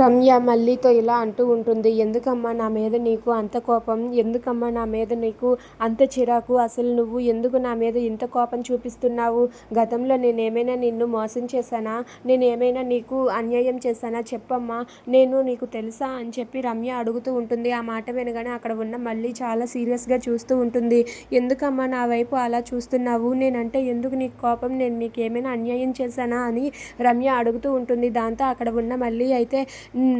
రమ్య మళ్ళీతో ఇలా అంటూ ఉంటుంది ఎందుకమ్మా నా మీద నీకు అంత కోపం? ఎందుకమ్మా నా మీద నీకు అంత చిరాకు? అసలు నువ్వు ఎందుకు నా మీద ఇంత కోపం చూపిస్తున్నావు? గతంలో నేనేమైనా నిన్ను మోసం చేశానా? నేనేమైనా నీకు అన్యాయం చేశానా? చెప్పమ్మా నేను నీకు తెలుసా? అని చెప్పి రమ్య అడుగుతూ ఉంటుంది. ఆ మాట వినగానే అక్కడ ఉన్న మళ్ళీ చాలా సీరియస్గా చూస్తూ ఉంటుంది. ఎందుకమ్మా నా వైపు అలా చూస్తున్నావు? నేనంటే ఎందుకు నీకు కోపం? నేను నీకు ఏమైనా అన్యాయం చేశానా? అని రమ్య అడుగుతూ ఉంటుంది. దాంతో అక్కడ ఉన్న మళ్ళీ అయితే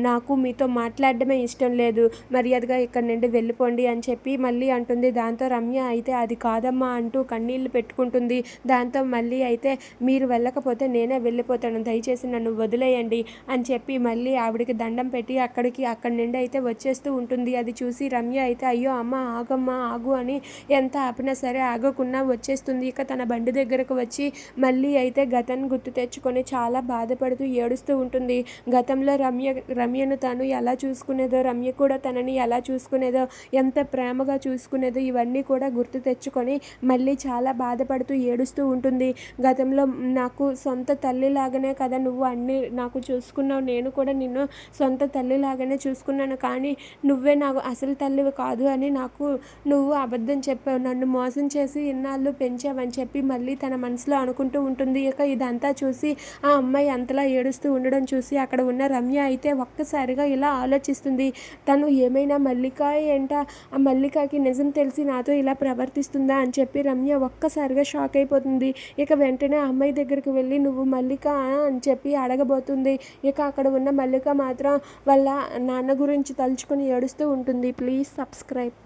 నాకు మీతో మాట్లాడడమే ఇష్టం లేదు మర్యాదగా ఇక్కడ నుండి వెళ్ళిపోండి అని చెప్పి మళ్ళీ అంటుంది. దాంతో రమ్య అయితే అది కాదమ్మా అంటూ కన్నీళ్ళు పెట్టుకుంటుంది. దాంతో మళ్ళీ అయితే మీరు వెళ్ళకపోతే నేనే వెళ్ళిపోతాను దయచేసి నన్ను వదిలేయండి అని చెప్పి మళ్ళీ ఆవిడకి దండం పెట్టి అక్కడికి అక్కడి నుండి అయితే వచ్చేస్తూ ఉంటుంది. అది చూసి రమ్య అయితే అయ్యో అమ్మ ఆగమ్మా ఆగు అని ఎంత ఆపినా సరే ఆగకుండా వచ్చేస్తుంది. ఇక తన బండి దగ్గరకు వచ్చి మళ్ళీ అయితే గతం గుర్తు తెచ్చుకొని చాలా బాధపడుతూ ఏడుస్తూ ఉంటుంది. గతంలో రమ్య రమ్యను తను ఎలా చూసుకునేదో రమ్య కూడా తనని ఎలా చూసుకునేదో ఎంత ప్రేమగా చూసుకునేదో ఇవన్నీ కూడా గుర్తు తెచ్చుకొని మళ్ళీ చాలా బాధపడుతూ ఏడుస్తూ ఉంటుంది. గతంలో నాకు సొంత తల్లిలాగానే కదా నువ్వు అన్నీ నాకు చూసుకున్నావు నేను కూడా నిన్ను సొంత తల్లిలాగానే చూసుకున్నాను. కానీ నువ్వే నాకు అసలు తల్లివి కాదు అని నాకు నువ్వు అబద్ధం చెప్పావు. నన్ను మోసం చేసి ఇన్నాళ్ళు పెంచావని చెప్పి మళ్ళీ తన మనసులో అనుకుంటూ ఉంటుంది. ఇక ఇదంతా చూసి ఆ అమ్మాయి అంతలా ఏడుస్తూ ఉండడం చూసి అక్కడ ఉన్న రమ్య అయితే అయితే ఒక్కసారిగా ఇలా ఆలోచిస్తుంది. తను ఏమైనా మల్లిక ఏంట ఆ మల్లికకి నిజం తెలిసి నాతో ఇలా ప్రవర్తిస్తుందా అని చెప్పి రమ్య ఒక్కసారిగా షాక్ అయిపోతుంది. ఇక వెంటనే అమ్మాయి దగ్గరికి వెళ్ళి నువ్వు మల్లిక అని చెప్పి అడగబోతుంది. ఇక అక్కడ ఉన్న మల్లిక మాత్రం వాళ్ళ నాన్న గురించి తలుచుకొని ఏడుస్తూ ఉంటుంది. Please subscribe.